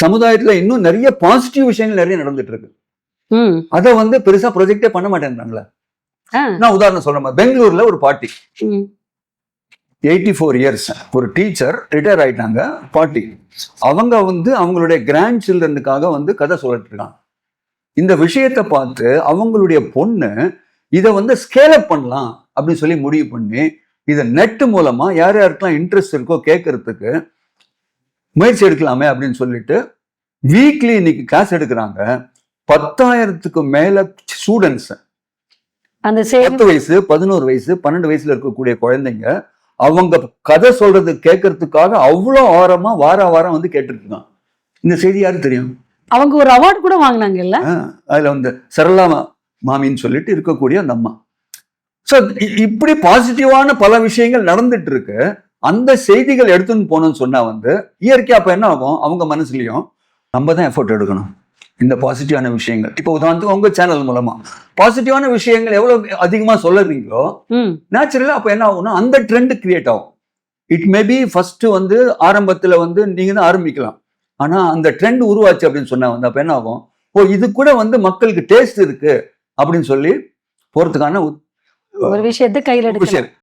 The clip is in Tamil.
சமுதாயத்துல இன்னும் நிறைய பாசிட்டிவ் விஷயங்கள் நிறைய நடந்துட்டு இருக்கு அதை வந்து பெருசா ப்ரொஜெக்டே பண்ண மாட்டேன்றாங்களே. நான் உதாரணம் சொல்றேன் பெங்களூர்ல ஒரு பாட்டி எயிட்டி ஃபோர் இயர்ஸ் ஒரு டீச்சர் ரிட்டையர் ஆயிட்டாங்க பாட்டி அவங்க வந்து அவங்களுடைய கிராண்ட் சில்ட்ரனுக்காக வந்து கதை சொல்லிட்டு இருக்காங்க. இந்த விஷயத்தை பார்த்து அவங்களுடைய பொண்ணு இதை வந்து ஸ்கேல் அப் பண்ணலாம் அப்படின்னு சொல்லி முடிவு பண்ணி இதை நெட் மூலமா யார் யாருக்கெல்லாம் இன்ட்ரெஸ்ட் இருக்கோ கேட்கறதுக்கு முயற்சி எடுக்கலாமே அப்படின்னு சொல்லிட்டு வீக்லி இன்னைக்கு கிளாஸ் எடுக்கிறாங்க. பத்தாயிரத்துக்கு மேல ஸ்டூடெண்ட்ஸ் அந்த பத்து வயசு பதினோரு வயசு பன்னெண்டு வயசுல இருக்கக்கூடிய குழந்தைங்க அவங்க கதை சொல்றது கேட்கறதுக்காக அவ்வளோ ஆரமா வார வாரம் வந்து கேட்டுட்டு இந்த செய்தி யாருக்கு தெரியும்? அவங்க ஒரு அவார்டு கூட வாங்கினாங்கல்ல? அதுல வந்து சரளா மாமின்னு சொல்லிட்டு இருக்கக்கூடிய அந்த அம்மா. ஸோ இப்படி பாசிட்டிவான பல விஷயங்கள் நடந்துட்டு இருக்கு. அந்த செய்திகள் எடுத்துன்னு போகணும்னு சொன்னா வந்து இயற்கையா அப்ப என்ன ஆகும்? அவங்க மனசுலயும் நம்ம தான் எஃபோர்ட் எடுக்கணும். இந்த பாசிட்டிவான விஷயங்கள். இப்போ உதாரணத்துக்கு உங்க சேனல் மூலமா. பாசிட்டிவான விஷயங்கள் எவ்வளவு அதிகமா சொல்லுறீங்களோ ம். நேச்சுரலா அப்ப என்ன ஆகும்னா அந்த ட்ரெண்ட் கிரியேட் ஆகும். இட் மேபி ஃபர்ஸ்ட் வந்து ஆரம்பத்துல வந்து நீங்க தான் ஆரம்பிக்கலாம். ஆனா அந்த ட்ரெண்ட் உருவாச்சு அப்படின்னு சொன்னா வந்து அப்ப என்ன ஆகும்? ஓ இது கூட வந்து மக்களுக்கு டேஸ்ட் இருக்கு அப்படின்னு சொல்லி போறதுக்கான ஒரு விஷயத்தை கையில விஷயம்.